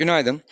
Günaydın.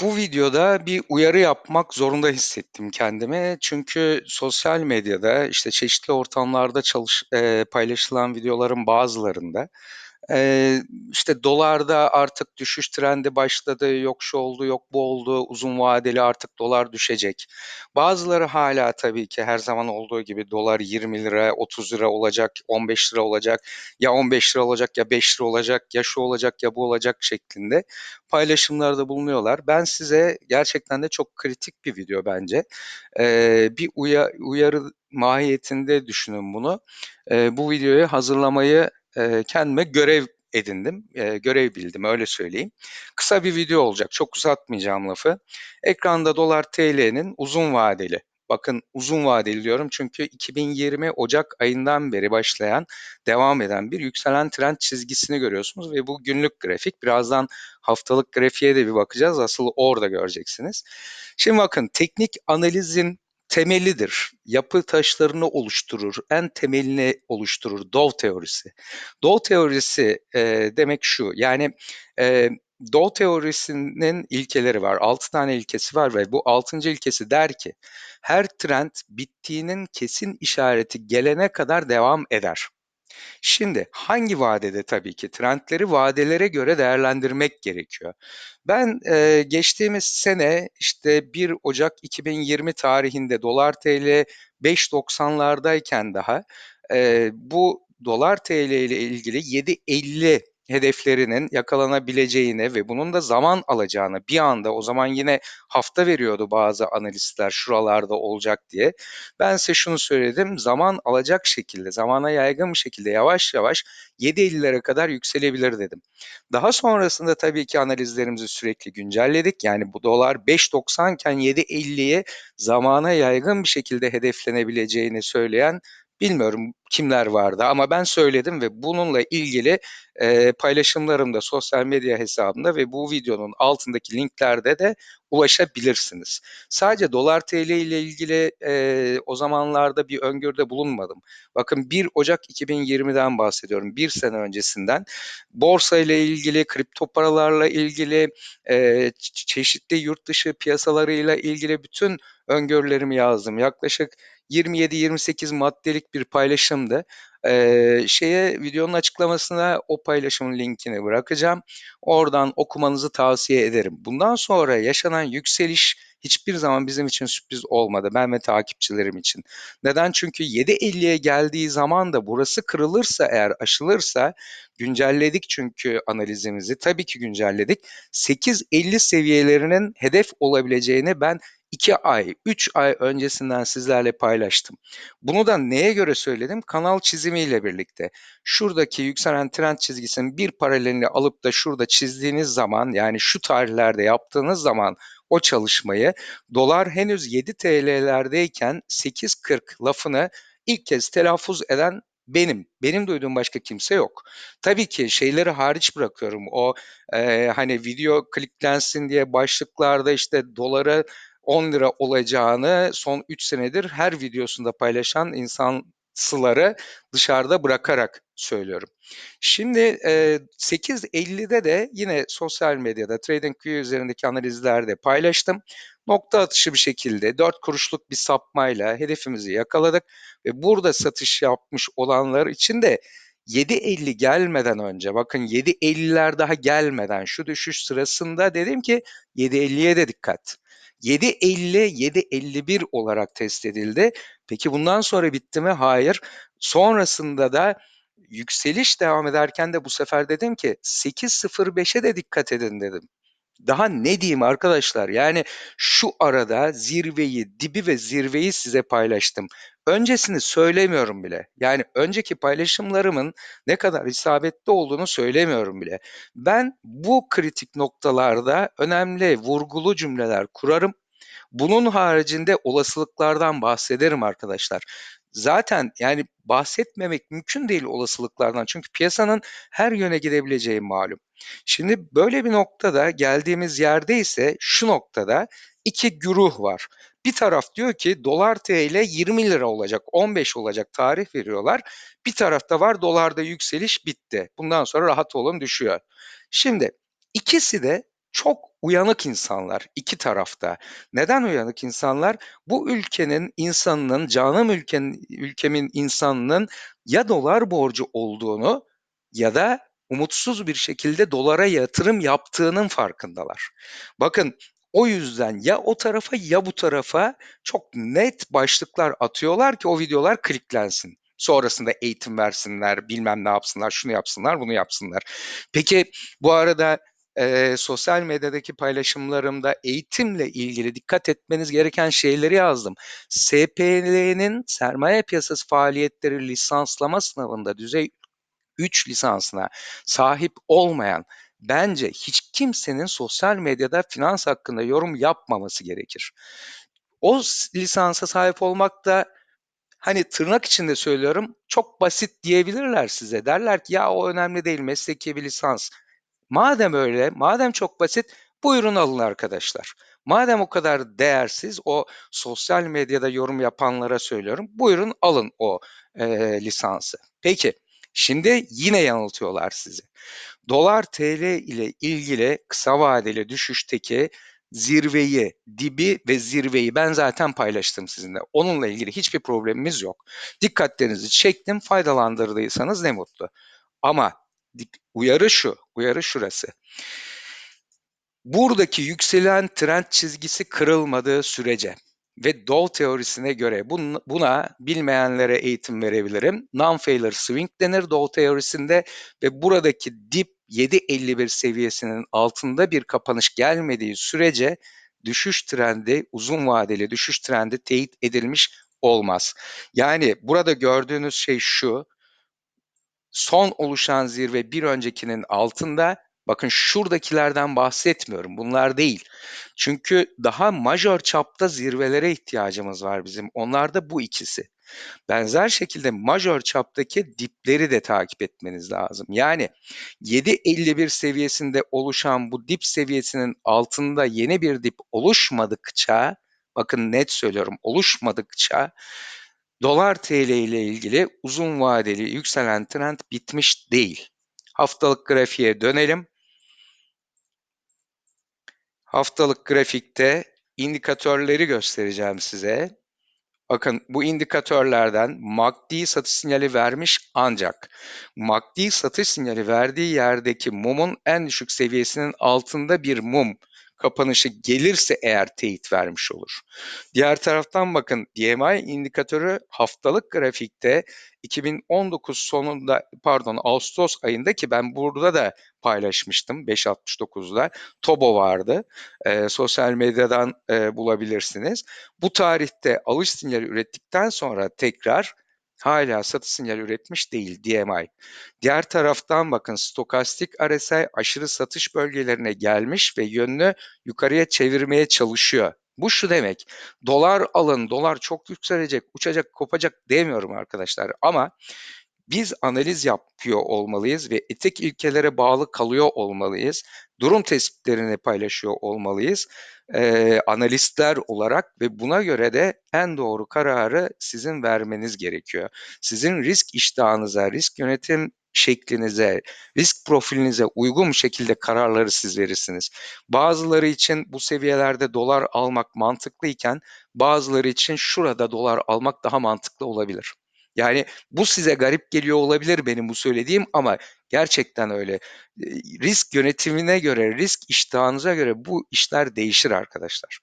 Bu videoda bir uyarı yapmak zorunda hissettim kendimi. Çünkü sosyal medyada, işte, çeşitli ortamlarda çalış eee, paylaşılan videoların bazılarında, eee, işte, dolarda artık düşüş trendi başladı, yok şu oldu, yok bu oldu, uzun vadeli artık dolar düşecek. Bazıları hâlâ tabii ki her zaman olduğu gibi dolar ₺20, ₺30 olacak, ₺15 olacak, ya ₹15 olacak, ya ₹5 olacak, ya şu olacak, ya bu olacak şeklinde paylaşımlarda bulunuyorlar. Ben size gerçekten de çok kritik bir video bence. Eee, bir uya uyarı mahiyetinde düşünün bunu. Eee, bu videoyu hazırlamayı, eee, kendime görev edindim, eee, görev bildim, öyle söyleyeyim. Kısa bir video olacak, çok uzatmayacağım lafı. Ekranda dolar TL'nin uzun vadeli, bakın uzun vadeli diyorum çünkü 2020 ocak ayından beri başlayan, devam eden bir yükselen trend çizgisini görüyorsunuz ve bu günlük grafik. Birazdan haftalık grafiğe de bir bakacağız, asıl orada göreceksiniz. Şimdi bakın, teknik analizin temelidir. Yapı taşlarını oluşturur, en temelini oluşturur Dow teorisi. Dow teorisi, eee, demek şu, yani, eee, Dow teorisinin ilkeleri var, 6 tane ilkesi var ve bu 6'ncı ilkesi der ki, her trend bittiğinin kesin işareti gelene kadar devam eder. Şimdi hangi vadede tabii ki? Trendleri vadelere göre değerlendirmek gerekiyor. Ben, eee, geçtiğimiz sene, işte, 1 Ocak 2020 tarihinde dolar TL 5.90'lardayken daha, eee, bu dolar TL ile ilgili 7.50 hedeflerinin yakalanabileceğine ve bunun da zaman alacağına, bir anda o zaman yine hafta veriyordu bazı analistler şuralarda olacak diye. Ben size şunu söyledim, zaman alacak şekilde, zamana yaygın bir şekilde yavaş yavaş 7.50'lere kadar yükselebilir dedim. Daha sonrasında tabii ki analizlerimizi sürekli güncelledik. Yani bu dolar 5.90 iken 7.50'ye zamana yaygın bir şekilde hedeflenebileceğini söyleyen bilmiyorum kimler vardı ama ben söyledim ve bununla ilgili, eee, paylaşımlarım da sosyal medya hesabımda ve bu videonun altındaki linklerde de ulaşabilirsiniz. Sadece dolar TL ile ilgili, eee, o zamanlarda bir öngörüde bulunmadım. Bakın 1 Ocak 2020'den bahsediyorum, 1 sene öncesinden. Borsa ile ilgili, kripto paralarla ilgili, ç çeşitli yurt dışı piyasalarıyla ilgili bütün öngörülerimi yazdım. Yaklaşık 27-28 maddelik bir paylaşımdı. Eee, şeye, videonun açıklamasına o paylaşımın linkini bırakacağım. Oradan okumanızı tavsiye ederim. Bundan sonra yaşanan yükseliş hiçbir zaman bizim için sürpriz olmadı, ben ve takipçilerim için. Neden? Çünkü 7.50'ye geldiği zaman da burası kırılırsa eğer, aşılırsa, güncelledik çünkü analizimizi, tabii ki güncelledik. 8.50 seviyelerinin hedef olabileceğini ben 2 ay, 3 ay öncesinden sizlerle paylaştım. Bunu da neye göre söyledim? Kanal çizimiyle birlikte. Şuradaki yükselen trend çizgisinin bir paralelini alıp da şurada çizdiğiniz zaman, yani şu tarihlerde yaptığınız zaman o çalışmayı, dolar henüz 7 TL'lerdeyken 8.40 lafını ilk kez telaffuz eden benim. Benim duyduğum başka kimse yok. Tabii ki şeyleri hariç bırakıyorum. O, eee, hani video kliklensin diye başlıklarda, işte, dolara ₺10 olacağını son 3 senedir her videosunda paylaşan insansıları dışarıda bırakarak söylüyorum. Şimdi, eee, 8.50'de de yine sosyal medyada TradingView üzerindeki analizlerde paylaştım. Nokta atışı bir şekilde 4 kuruşluk bir sapmayla hedefimizi yakaladık ve burada satış yapmış olanlar için de 7.50 gelmeden önce, bakın 7.50'ler daha gelmeden şu düşüş sırasında dedim ki 7.50'ye de dikkat. 7.50, 7.51 olarak test edildi. Peki bundan sonra bitti mi? Hayır. Sonrasında da yükseliş devam ederken de bu sefer dedim ki 8.05'e de dikkat edin dedim. Daha ne diyeyim arkadaşlar? Yani şu arada zirveyi, dibi ve zirveyi size paylaştım. Öncesini söylemiyorum bile. Yani önceki paylaşımlarımın ne kadar isabetli olduğunu söylemiyorum bile. Ben bu kritik noktalarda önemli, vurgulu cümleler kurarım. Bunun haricinde olasılıklardan bahsederim arkadaşlar. Zaten, yani, bahsetmemek mümkün değil olasılıklardan çünkü piyasanın her yöne gidebileceği malum. Şimdi böyle bir noktada, geldiğimiz yerde ise şu noktada 2 güruh var. Bir taraf diyor ki dolar TL £20 olacak, 15 olacak tarih veriyorlar. Bir tarafta var dolarda yükseliş bitti. Bundan sonra rahat olun düşüyor. Şimdi ikisi de çok uyanık insanlar iki tarafta. Neden uyanık insanlar? Bu ülkenin insanının, canım ülkenin, ülkemin insanının ya dolar borcu olduğunu ya da umutsuz bir şekilde dolara yatırım yaptığının farkındalar. Bakın o yüzden ya o tarafa ya bu tarafa çok net başlıklar atıyorlar ki o videolar kliklensin. Sonrasında eğitim versinler, bilmem ne yapsınlar, şunu yapsınlar, bunu yapsınlar. Peki bu arada e, sosyal medyadaki paylaşımlarımda eğitimle ilgili dikkat etmeniz gereken şeyleri yazdım. SPL'nin sermaye piyasası faaliyetleri lisanslama sınavında düzey 3 lisansına sahip olmayan bence hiç kimsenin sosyal medyada finans hakkında yorum yapmaması gerekir. O lisansa sahip olmak da hani tırnak içinde söylüyorum çok basit diyebilirler size. Derler ki ya o önemli değil mesleki bir lisans. Madem öyle, madem çok basit buyurun alın arkadaşlar. Madem o kadar değersiz o sosyal medyada yorum yapanlara söylüyorum. Buyurun alın o e, lisansı. Peki şimdi yine yanıltıyorlar sizi. Dolar TL ile ilgili kısa vadeli düşüşteki zirveyi, dibi ve zirveyi ben zaten paylaştım sizinle. Onunla ilgili hiçbir problemimiz yok. Dikkatlerinizi çektim, faydalandırdıysanız ne mutlu. Ama uyarı şu, uyarı şurası. Buradaki yükselen trend çizgisi kırılmadığı sürece ve Dow teorisine göre buna bilmeyenlere eğitim verebilirim. Non-failure swing denir Dow teorisinde ve buradaki dip 7.51 seviyesinin altında bir kapanış gelmediği sürece düşüş trendi, uzun vadeli düşüş trendi teyit edilmiş olmaz. Yani burada gördüğünüz şey şu, son oluşan zirve bir öncekinin altında. Bakın şuradakilerden bahsetmiyorum. Bunlar değil. Çünkü daha majör çapta zirvelere ihtiyacımız var bizim. Onlar da bu ikisi. Benzer şekilde majör çaptaki dipleri de takip etmeniz lazım. Yani 7.51 seviyesinde oluşan bu dip seviyesinin altında yeni bir dip oluşmadıkça, bakın net söylüyorum oluşmadıkça Dolar TL ile ilgili uzun vadeli yükselen trend bitmiş değil. Haftalık grafiğe dönelim. Haftalık grafikte indikatörleri göstereceğim size. Bakın bu indikatörlerden MACD satış sinyali vermiş ancak MACD satış sinyali verdiği yerdeki mumun en düşük seviyesinin altında bir mum kapanışı gelirse eğer teyit vermiş olur. Diğer taraftan bakın DMI indikatörü haftalık grafikte 2019 sonunda pardon Ağustos ayında ki ben burada da paylaşmıştım 5.69'da Tobo vardı. E, sosyal medyadan e, bulabilirsiniz. Bu tarihte alış sinyali ürettikten sonra tekrar hala satış sinyali üretmiş değil DMI. Diğer taraftan bakın stokastik RSI aşırı satış bölgelerine gelmiş ve yönünü yukarıya çevirmeye çalışıyor. Bu şu demek. Dolar alın, dolar çok yükselecek, uçacak, kopacak demiyorum arkadaşlar. Ama biz analiz yapıyor olmalıyız ve etik ilkelere bağlı kalıyor olmalıyız. Durum tespitlerini paylaşıyor olmalıyız e, analistler olarak ve buna göre de en doğru kararı sizin vermeniz gerekiyor. Sizin risk iştahınıza, risk yönetim şeklinize, risk profilinize uygun şekilde kararları siz verirsiniz. Bazıları için bu seviyelerde dolar almak mantıklıyken bazıları için şurada dolar almak daha mantıklı olabilir. Yani bu size garip geliyor olabilir benim bu söylediğim ama gerçekten öyle. Risk yönetimine göre, risk iştahınıza göre bu işler değişir arkadaşlar.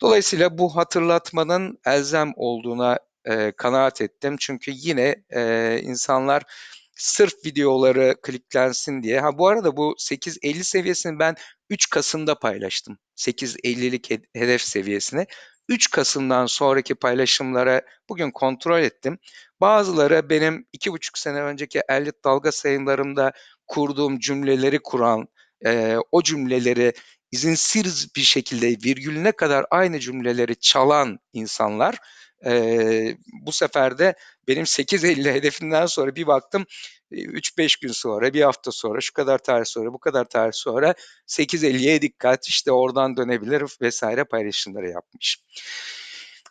Dolayısıyla bu hatırlatmanın elzem olduğuna e, kanaat ettim. Çünkü yine e, insanlar sırf videoları kliklensin diye. Ha bu arada bu 850 seviyesini ben 3 Kasım'da paylaştım. 850'lik hedef seviyesini. 3 Kasım'dan sonraki paylaşımlara bugün kontrol ettim. Bazıları benim 2,5 sene önceki Elliot dalga sayımlarımda kurduğum cümleleri kuran, e, o cümleleri izinsiz bir şekilde virgülüne kadar aynı cümleleri çalan insanlar e, bu sefer de benim 8.50 hedefinden sonra bir baktım 3-5 gün sonra, bir hafta sonra, şu kadar tarih sonra, bu kadar tarih sonra 8.50'ye dikkat işte oradan dönebilir vesaire paylaşımları yapmış.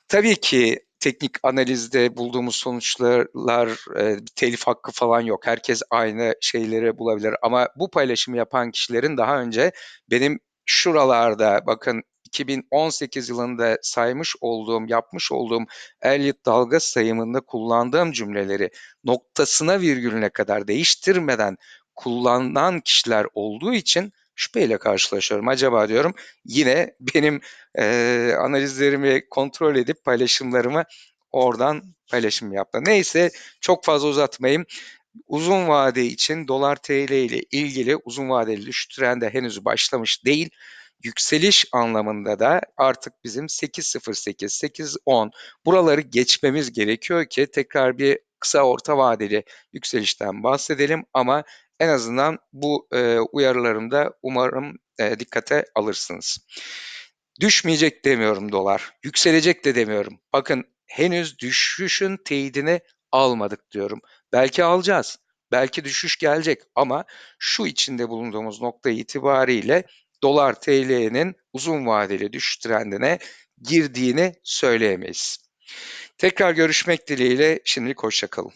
Tabii ki teknik analizde bulduğumuz sonuçlar e, telif hakkı falan yok. Herkes aynı şeyleri bulabilir ama bu paylaşımı yapan kişilerin daha önce benim şuralarda bakın 2018 yılında saymış olduğum, yapmış olduğum Elliot dalga sayımında kullandığım cümleleri noktasına virgülüne kadar değiştirmeden kullanan kişiler olduğu için şüpheyle karşılaşıyorum. Acaba diyorum yine benim e, analizlerimi kontrol edip paylaşımlarımı oradan paylaşım yaptı. Neyse çok fazla uzatmayayım. Uzun vade için dolar TL ile ilgili uzun vadeli düşüş trendi henüz başlamış değil. Yükseliş anlamında da artık bizim 8.08, 8.10 buraları geçmemiz gerekiyor ki tekrar bir kısa orta vadeli yükselişten bahsedelim ama en azından bu e, uyarılarımda umarım e, dikkate alırsınız. Düşmeyecek demiyorum dolar, yükselecek de demiyorum. Bakın henüz düşüşün teyidini almadık diyorum. Belki alacağız, belki düşüş gelecek ama şu içinde bulunduğumuz nokta itibariyle dolar TL'nin uzun vadeli düşüş trendine girdiğini söyleyemeyiz. Tekrar görüşmek dileğiyle şimdilik hoşçakalın.